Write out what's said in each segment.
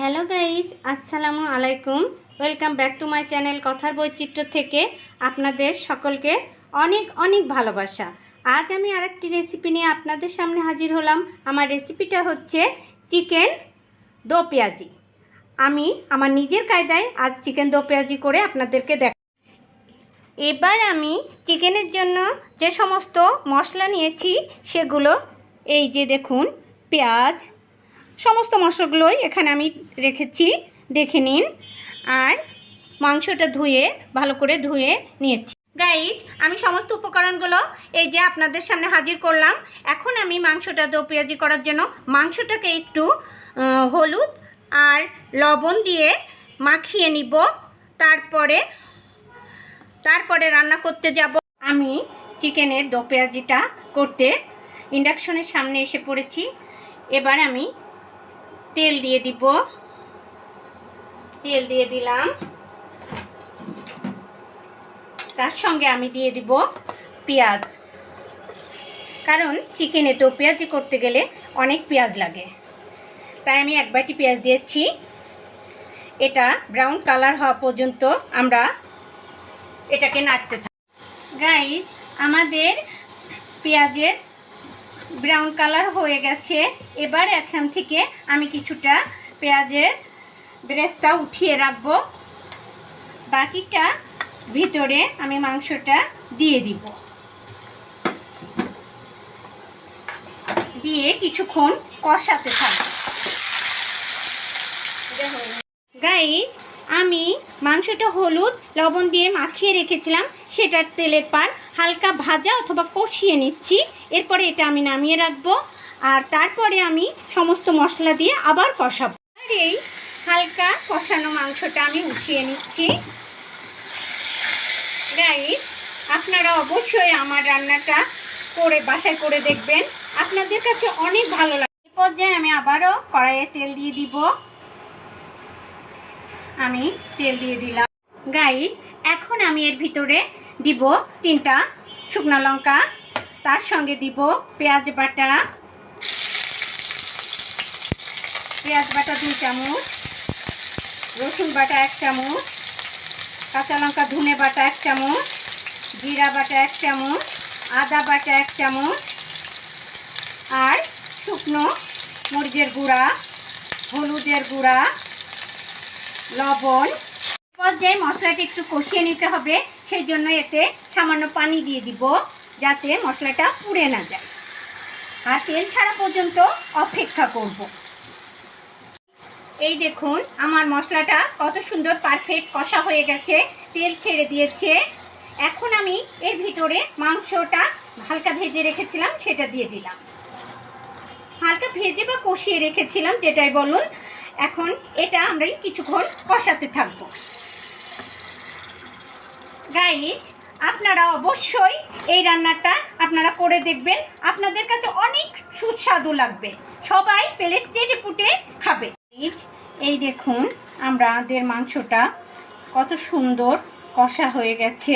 Hello guys, আসসালামু আলাইকুম। Welcome back to my channel কথার বৈচিত্র্য থেকে। আপনাদের সকলকে অনেক অনেক ভালোবাসা। আজ আমি আরেকটি রেসিপি নিয়ে আপনাদের সামনে হাজির হলাম। আমার রেসিপিটা হচ্ছে চিকেন দো পেঁয়াজি। আমি আমার নিজের কায়দায় আজ চিকেন দো পেঁয়াজি করে আপনাদেরকে দেখ এবার আমি চিকেনের জন্য যে সমস্ত মশলা নিয়েছি, সেগুলো এই যে দেখুন, পেঁয়াজ সমস্ত মশলাগুলোই এখানে আমি রেখেছি, দেখে নিন। আর মাংসটা ধুয়ে, ভালো করে ধুয়ে নিয়েছি। গাইজ আমি সমস্ত উপকরণগুলো এই যে আপনাদের সামনে হাজির করলাম। এখন আমি মাংসটা দো পেঁয়াজি করার জন্য মাংসটাকে একটু হলুদ আর লবণ দিয়ে মাখিয়ে নিব। তারপরে তারপরে রান্না করতে যাব। আমি চিকেনের দো পেঁয়াজিটা করতে ইন্ডাকশনের সামনে এসে পড়েছি। এবার আমি তেল দিয়ে দিব। তেল দিয়ে দিলাম। তার সঙ্গে আমি দিয়ে দিব পেঁয়াজ। কারণ চিকেনে তো পেঁয়াজি করতে গেলে অনেক পেঁয়াজ লাগে। তাই আমি এক বাটি পেঁয়াজ দিয়েছি। এটা ব্রাউন কালার হওয়া পর্যন্ত আমরা এটাকে নাড়তে থাকি গাইজ আমাদের পেঁয়াজের ব্রাউন কালার হয়ে গেছে। এবার এখান থেকে আমি কিছুটা পেঁয়াজের ব্রেস্তা উঠিয়ে রাখব। বাকিটা ভিতরে আমি মাংসটা দিয়ে দিব। দিয়ে কিছুক্ষণ কষাতে থাকব। গাইজ আমি মাংসটা হলুদ লবণ দিয়ে মাখিয়ে রেখেছিলাম। সেটার তেলের পার হালকা ভাজা অথবা কষিয়ে নিচ্ছি। এরপরে এটা আমি নামিয়ে রাখব। আর তারপরে আমি সমস্ত মশলা দিয়ে আবার কষাবো। আর এই হালকা কষানো মাংসটা আমি উঠিয়ে নিচ্ছি। গাইজ আপনারা অবশ্যই আমার রান্নাটা করে বাসায় করে দেখবেন। আপনাদের কাছে অনেক ভালো লাগে। এই পর্যায়ে আমি আবারও কড়াইয়ে তেল দিয়ে দিব। আমি তেল দিয়ে দিলাম। গাইজ এখন আমি এর ভিতরে দিব তিনটা শুকনো লঙ্কা, তার সঙ্গে দিব পেঁয়াজ বাটা। পেঁয়াজ বাটা দুই চামচ, রসুন বাটা এক চামচ, কাঁচা লঙ্কা ধনে বাটা এক চামচ, জিরা বাটা এক চামচ, আদা বাটা এক চামচ, আর শুকনো মরিচের গুঁড়া, হলুদের গুঁড়া, লবণ পর্যায়ে মশলাটা একটু কষিয়ে নিতে হবে, সেই জন্য এতে সামান্য পানি দিয়ে দিব, যাতে মশলাটা পুড়ে না যায়। আর তেল ছাড়া পর্যন্ত অপেক্ষা করব। এই দেখুন, আমার মশলাটা কত সুন্দর পারফেক্ট কষা হয়ে গেছে, তেল ছেড়ে দিয়েছে। এখন আমি এর ভিতরে মাংসটা হালকা ভেজে রেখেছিলাম, সেটা দিয়ে দিলাম। হালকা ভেজে বা কষিয়ে রেখেছিলাম, যেটাই বলুন, এখন এটা আমরা কিছুক্ষণ কষাতে থাকব। গাইজ আপনারা অবশ্যই এই রান্নাটা আপনারা করে দেখবেন। আপনাদের কাছে অনেক সুস্বাদু লাগবে। সবাই প্লেট চেটে পুটে খাবে। এই দেখুন আমাদের মাংসটা কত সুন্দর কষা হয়ে গেছে।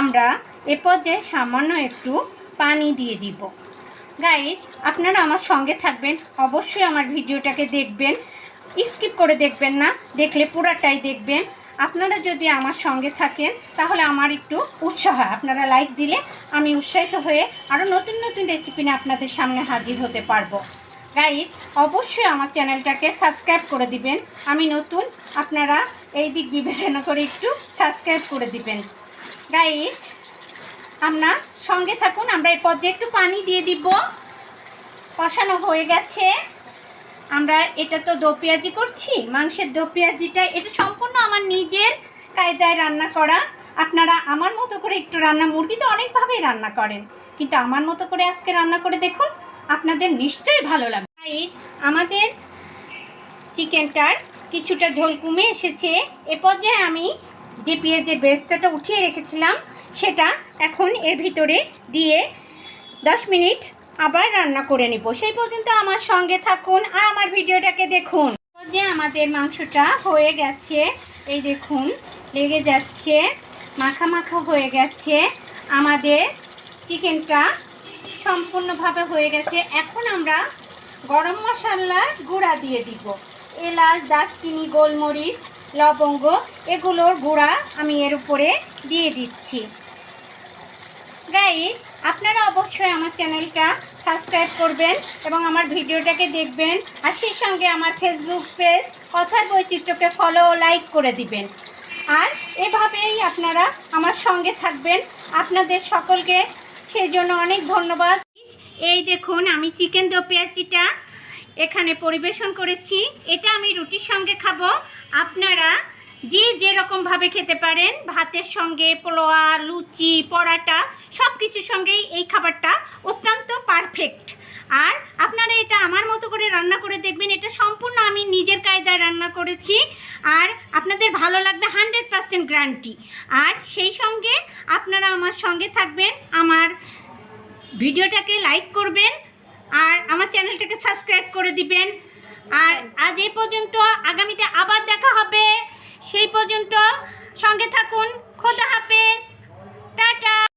আমরা এ পর্যায়ে সামান্য একটু পানি দিয়ে দিব। গাইজ আপনারা আমার সঙ্গে থাকবেন। অবশ্যই আমার ভিডিওটাকে দেখবেন। স্কিপ করে দেখবেন না। দেখলে পুরাটাই দেখবেন। আপনারা যদি আমার সঙ্গে থাকেন, তাহলে আমার একটু উৎসাহ হয়। আপনারা লাইক দিলে আমি উৎসাহিত হয়ে আরও নতুন নতুন রেসিপি নিয়ে আপনাদের সামনে হাজির হতে পারব। গাইজ অবশ্যই আমার চ্যানেলটাকে সাবস্ক্রাইব করে দিবেন। আমি নতুন, আপনারা এই দিক বিবেচনা করে একটু সাবস্ক্রাইব করে দিবেন। গাইজ আপনার সঙ্গে থাকুন, আমরা এই পর্যায়ে একটু পানি দিয়ে দিব। কষানো হয়ে গেছে। আমরা এটা তো দো পেঁয়াজি করছি, মাংসের দো পেঁয়াজিটা, এটা সম্পূর্ণ আমার নিজের কায়দায় রান্না করা। আপনারা আমার মতো করে একটু রান্না, মুরগি তো অনেকভাবেই রান্না করেন, কিন্তু আমার মতো করে আজকে রান্না করে দেখুন, আপনাদের নিশ্চয়ই ভালো লাগবে। গাইজ আমাদের চিকেনটার কিছুটা ঝোল কমে এসেছে। এ পর্যায়ে আমি যে পেঁয়াজের বেস্তাটা উঠিয়ে রেখেছিলাম, সেটা এখন এর ভিতরে দিয়ে দশ মিনিট আবার রান্না করে নিব। সেই পর্যন্ত আমার সঙ্গে থাকুন আর আমার ভিডিওটাকে দেখুন। যে আমাদের মাংসটা হয়ে গেছে, এই দেখুন, লেগে যাচ্ছে, মাখা মাখা হয়ে গেছে। আমাদের চিকেনটা সম্পূর্ণভাবে হয়ে গেছে। এখন আমরা গরম মশলার গুঁড়া দিয়ে দিব। এলাচ, দারচিনি, গোলমরিচ, লবঙ্গ, এগুলোর গুঁড়া আমি এর উপরে দিয়ে দিচ্ছি। গাইজ, আপনারা অবশ্যই আমার চ্যানেলটা সাবস্ক্রাইব করবেন এবং আমার ভিডিওটাকে দেখবেন আর সেই সঙ্গে আমার ফেসবুক পেজ কথার বৈচিত্র্যকে ফলো ও লাইক করে দিবেন। আর এভাবেই আপনারা আমার সঙ্গে থাকবেন। আপনাদের সকলকে সেই জন্য অনেক ধন্যবাদ। এই দেখুন, আমি চিকেন দো পেঁয়াজিটা এখানে পরিবেশন করেছি। এটা আমি রুটির সঙ্গে খাব। আপনারা যে যেরকমভাবে খেতে পারেন, ভাতের সঙ্গে পোলোয়া লুচি, পরাটা সব কিছুর সঙ্গেই এই খাবারটা অত্যন্ত পারফেক্ট আর আপনারা এটা আমার মতো করে রান্না করে দেখবেন, এটা সম্পূর্ণ আমি নিজের কায়দায় রান্না করেছি, আর আপনাদের ভালো লাগবে হান্ড্রেড পার্সেন্ট গ্যারান্টি আর সেই সঙ্গে আপনারা আমার সঙ্গে থাকবেন, আমার ভিডিওটাকে লাইক করবেন, আর আমার চ্যানেলটাকে সাবস্ক্রাইব করে দিবেন। আর আজ এই পর্যন্ত, আগামীতে আবার দেখা হবে। সেই পর্যন্ত সঙ্গে থাকুন। খোদা হাফেজ। টাটা।